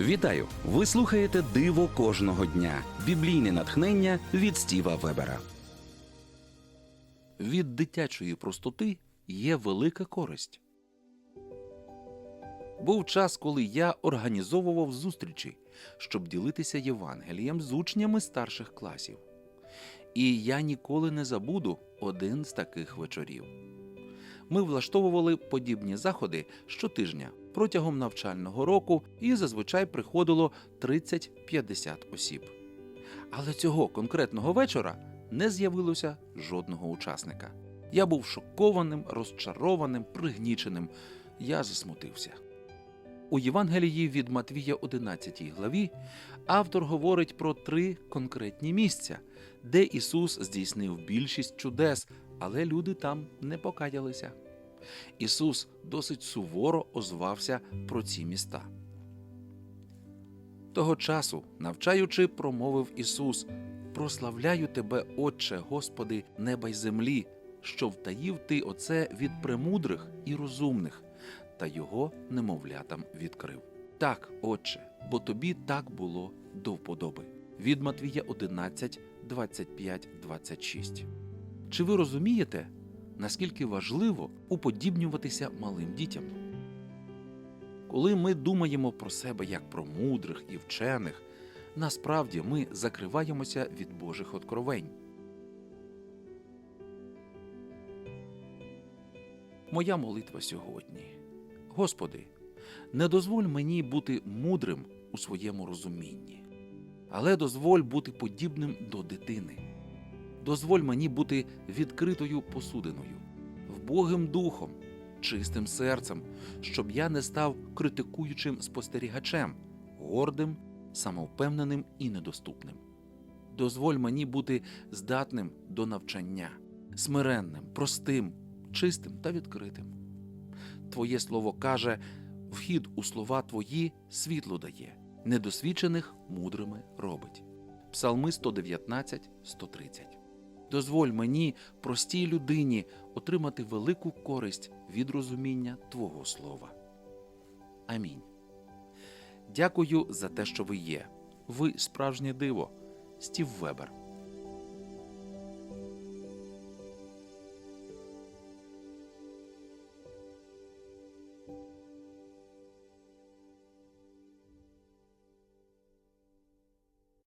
Вітаю! Ви слухаєте Диво кожного дня. Біблійне натхнення від Стіва Вебера. Від дитячої простоти є велика користь. Був час, коли я організовував зустрічі, щоб ділитися Євангелієм з учнями старших класів. І я ніколи не забуду один з таких вечорів. Ми влаштовували подібні заходи щотижня протягом навчального року і зазвичай приходило 30-50 осіб. Але цього конкретного вечора не з'явилося жодного учасника. Я був шокованим, розчарованим, пригніченим. Я засмутився. У Євангелії від Матвія 11 главі автор говорить про три конкретні місця, де Ісус здійснив більшість чудес, але люди там не покаялися. Ісус досить суворо озвався про ці міста. Того часу, навчаючи, промовив Ісус: Прославляю тебе, Отче, Господи, неба й землі, що втаїв ти оце від премудрих і розумних, та його немовлятам відкрив. Так, Отче, бо тобі так було до вподоби. Від Матвія 11, 25, 26. Чи ви розумієте, наскільки важливо уподібнюватися малим дітям? Коли ми думаємо про себе як про мудрих і вчених, насправді ми закриваємося від Божих откровень. Моя молитва сьогодні. Господи, не дозволь мені бути мудрим у своєму розумінні, але дозволь бути подібним до дитини. Дозволь мені бути відкритою посудиною, вбогим духом, чистим серцем, щоб я не став критикуючим спостерігачем, гордим, самовпевненим і недоступним. Дозволь мені бути здатним до навчання, смиренним, простим, чистим та відкритим. Твоє слово каже: вхід у слова твої світло дає, недосвідчених мудрими робить. Псалми 119, 130. Дозволь мені, простій людині, отримати велику користь від розуміння Твого слова. Амінь. Дякую за те, що ви є. Ви справжнє диво. Стів Вебер.